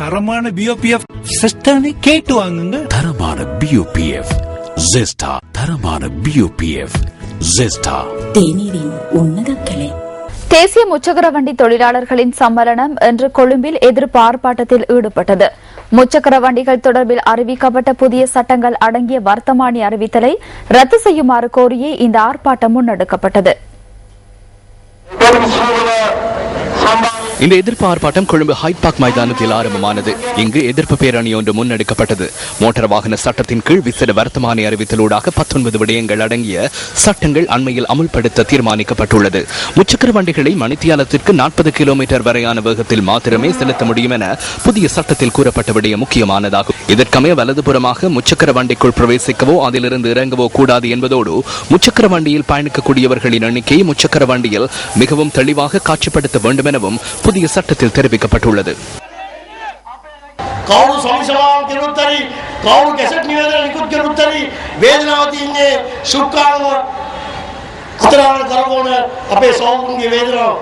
தரமான பிஓபிஎஃப் சிஸ்டர்னு கேட்டு வாங்குங்க. தரமான பியூபிஎஃப் ஜெஸ்டா தரமான பியூபிஎஃப் ஜெஸ்டா தேநீரின் உன்னத கிளை. தேசிய முச்சக்கர வண்டி தொழிலாளர்களின் சம்மேளனம் இன்று கொழும்பில் எதிர்ப்பு ஆர்ப்பாட்டத்தில் ஈடுபட்டது. முச்சக்கர வண்டிகள் தொடர்பில் அறிவிக்கப்பட்ட புதிய சட்டங்கள் அடங்கிய வர்த்தமானி அறிவித்தலை ரத்து செய்யுமாறு கோரியே இந்த ஆர்ப்பாட்டம் முன்னெடுக்கப்பட்டது. இந்த எதிர்ப்பு ஆர்ப்பாட்டம் கொழும்பு ஹைட் பார்க் மைதானத்தில் ஆரம்பமானது. இங்கு எதிர்ப்பு பேரணி ஒன்று முன்னெடுக்கப்பட்டது. மோட்டார் வாகன சட்டத்தின் கீழ் விசிட வர்த்தமானி அறிவித்தலூடாக பத்தொன்பது விடயங்கள் அடங்கிய சட்டங்கள் அண்மையில் அமுல்படுத்த தீர்மானிக்கப்பட்டுள்ளது. முச்சக்கர வண்டிகளை மணித்தியாலத்திற்கு நாற்பது கிலோமீட்டர் வரையான வேகத்தில் மாத்திரமே செலுத்த முடியும் என புதிய சட்டத்தில் கூறப்பட்ட விடயம் முக்கியமானதாகும். இதற்கமே வலதுபுறமாக முச்சக்கர வண்டிக்குள் பிரவேசிக்கவோ அதிலிருந்து இறங்கவோ கூடாது என்பதோடு முச்சக்கர வண்டியில் பயணிக்கக்கூடியவர்களின் எண்ணிக்கை முச்சக்கர வண்டியில் மிகவும் தெளிவாக காட்சிப்படுத்த வேண்டும் எனவும் புதிய சட்டத்தில் தெரிவிக்கப்பட்டுள்ளது කවුරු සමිසමාව කෙරුත් හරි කවුරු කැසට් නිවේදන නිකුත් කෙරුත් හරි වේදනාව තියන්නේ සුක්කාලම අතරාන කරගෝන අපේ සෞකුන්ගේ වේදනාව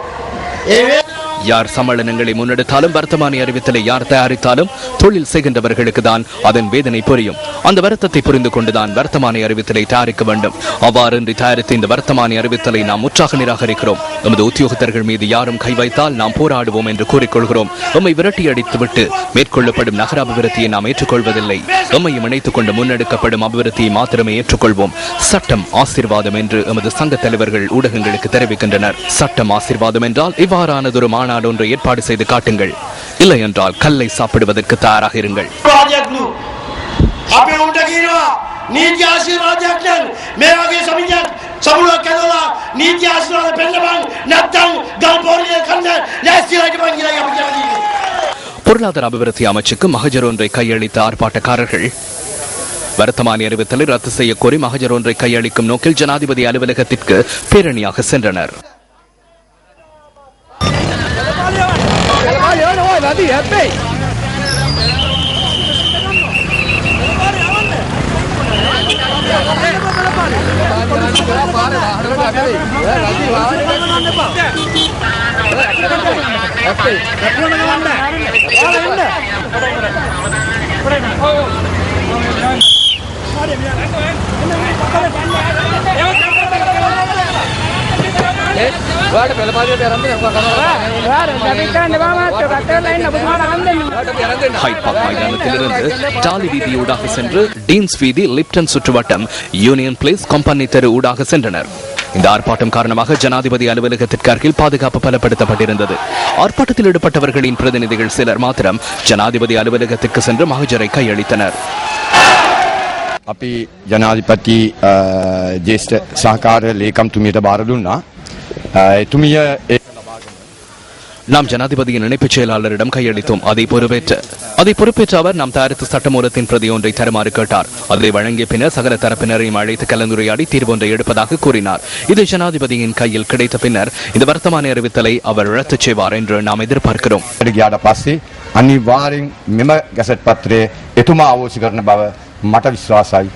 ඒ වේදනාව யார் சம்மேளனங்களை முன்னெடுத்தாலும் வர்த்தமானி அறிவித்தலை யார் தயாரித்தாலும் தொழில் செய்கின்றவர்களுக்கு தான் அதன் வேதனை புரியும். அந்த வருத்தத்தை புரிந்து கொண்டுதான் வர்த்தமானி அறிவித்தலை தயாரிக்க வேண்டும். அவ்வாறின்றி தயாரித்த இந்த வர்த்தமானி அறிவித்தலை நாம் முற்றாக நிராகரிக்கிறோம். எமது உத்தியோகத்தர்கள் மீது யாரும் கை வைத்தால் நாம் போராடுவோம் என்று கூறிக்கொள்கிறோம். நம்மை விரட்டி அடித்துவிட்டு மேற்கொள்ளப்படும் நகர அபிவிருத்தியை நாம் ஏற்றுக்கொள்வதில்லை. நம்மையும் இணைத்துக் கொண்டு முன்னெடுக்கப்படும் அபிவிருத்தியை மாத்திரமே ஏற்றுக்கொள்வோம். சட்டம் ஆசீர்வாதம் என்று எமது சங்க தலைவர்கள் ஊடகங்களுக்கு தெரிவிக்கின்றனர். சட்டம் ஆசீர்வாதம் என்றால் இவ்வாறானதொரு மாநாடு மாநாடு ஒன்று ஏற்பாடு செய்து காட்டுங்கள். இல்லை என்றால் கல்லை சாப்பிடுவதற்கு தயாராக இருங்கள். பொருளாதார அபிவிருத்தி அமைச்சுக்கு மகஜர் ஒன்றை கையளித்த ஆர்ப்பாட்டக்காரர்கள். வர்த்தமானி அறிவித்தலை ரத்து செய்ய கோரி மகஜர் ஒன்றை கையளிக்கும் நோக்கில் ஜனாதிபதி அலுவலகத்திற்கு பேரணியாக சென்றனர். ஹைட் பார்க் மைதானத்திலிருந்து டாலி வீதி ஊடாக சென்று டீன்ஸ் வீதி லிப்டன் சுற்றுவட்டம் யூனியன் பிளேஸ் கம்பெனி தெரு ஊடாக சென்றனர் இந்த ஆர்ப்பாட்டம் காரணமாக ஜனாதிபதி அலுவலகத்திற்கு அருகில் பாதுகாப்பு பலப்படுத்தப்பட்டிருந்தது ஆர்ப்பாட்டத்தில் ஈடுபட்டவர்களின் பிரதிநிதிகள் சிலர் மாத்திரம் ஜனாதிபதி அலுவலகத்திற்கு சென்று மகஜரை கையளித்தனர் අපි ජනාධිපති ජේෂ්ඨ සහකාර ලේකම්තුමියට බාර දුන්නා. අ, එතුමිය ඒ நாம் ஜனாதிபதியின் இணைப்புச் செயலாளரிடம் கையளித்தோம் அதை பொறுப்பேற்ற அதை பொறுப்பேற்ற அவர் நாம் தயாரித்த சட்டமூலத்தின் பிரதி ஒன்றை தருமாறு கேட்டார் அதை வழங்கிய பின்னர் சகல தரப்பினரையும் அழைத்து கலந்துரையாடி தீர்வு ஒன்றை எடுப்பதாக கூறினார் இது ஜனாதிபதியின் கையில் கிடைத்த பின்னர் இந்த வர்த்தமானி அறிவித்தலை அவர் ரத்துச் செய்வார் என்று நாம் எதிர்பார்க்கிறோம் ට ගියාට පස්සේ අනිවාරෙන් මෙම ගැසට් පත්‍රය එතුමා අවෝසි කරන බව මට විශ්වාසයි